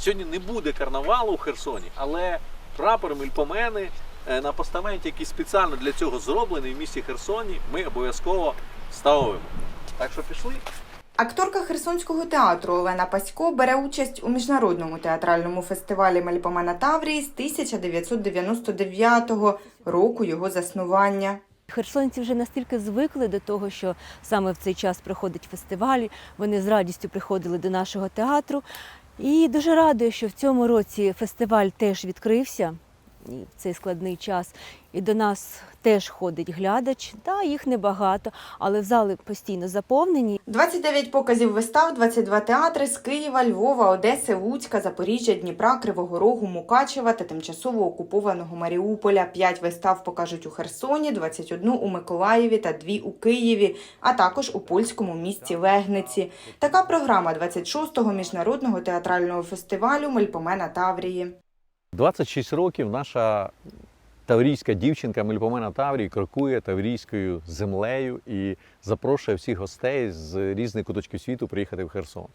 Сьогодні не буде карнавалу у Херсоні, але прапор Мільпомени е, на постаменті, який спеціально для цього зроблений в місті Херсоні, ми обов'язково встановимо. Так що пішли. Акторка Херсонського театру Олена Пасько бере участь у міжнародному театральному фестивалі Мальпомена Таврії з 1999 року його заснування. Херсонці вже настільки звикли до того, що саме в цей час проходить фестиваль. Вони з радістю приходили до нашого театру. І дуже радує, що в цьому році фестиваль теж відкрився в цей складний час. І до нас теж ходить глядач. Да, їх небагато, але в зали постійно заповнені. 29 показів вистав, 22 театри з Києва, Львова, Одеси, Луцька, Запоріжжя, Дніпра, Кривого Рогу, Мукачева та тимчасово окупованого Маріуполя. 5 вистав покажуть у Херсоні, 21 у Миколаєві та 2 у Києві, а також у польському місті Легниці. Така програма 26-го міжнародного театрального фестивалю Мельпомена Таврії. 26 років наша таврійська дівчинка Мельпомена Таврій крокує таврійською землею і запрошує всіх гостей з різних куточків світу приїхати в Херсон.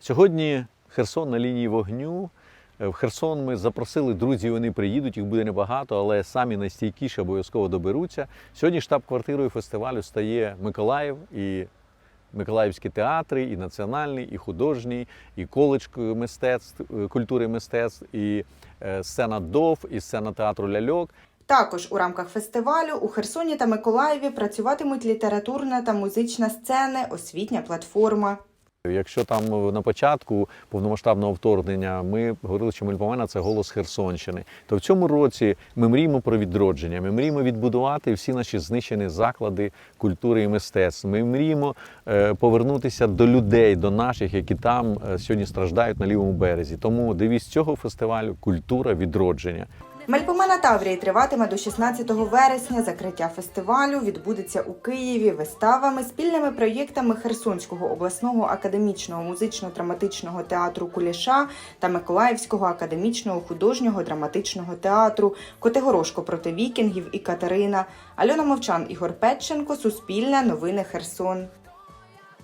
Сьогодні Херсон на лінії вогню. Е, В Херсон ми запросили друзів, вони приїдуть, їх буде небагато, але самі найстійкіші обов'язково доберуться. Сьогодні штаб-квартирою фестивалю стає Миколаїв і Миколаївські театри, і національний, і художній, і коледж мистецтв, е, культури мистецтв, і е, сцена ДОВ, і сцена театру ляльок. Також у рамках фестивалю у Херсоні та Миколаєві працюватимуть літературна та музична сцени, освітня платформа. Якщо там на початку повномасштабного вторгнення ми говорили, що Мельпомена це голос Херсонщини, то в цьому році ми мріємо про відродження. Ми мріємо відбудувати всі наші знищені заклади культури і мистецтв. Ми мріємо е, повернутися до людей, до наших, які там е, сьогодні страждають на лівому березі. Тому девіз цього фестивалю культура відродження. Мельпомена Таврії триватиме до 16 вересня. Закриття фестивалю відбудеться у Києві виставами, спільними проєктами Херсонського обласного академічного музично-драматичного театру Куліша та Миколаївського академічного художнього драматичного театру Котигорошко проти вікінгів і Катерина. Альона Мовчан, Ігор Петченко, Суспільне, Новини Херсон.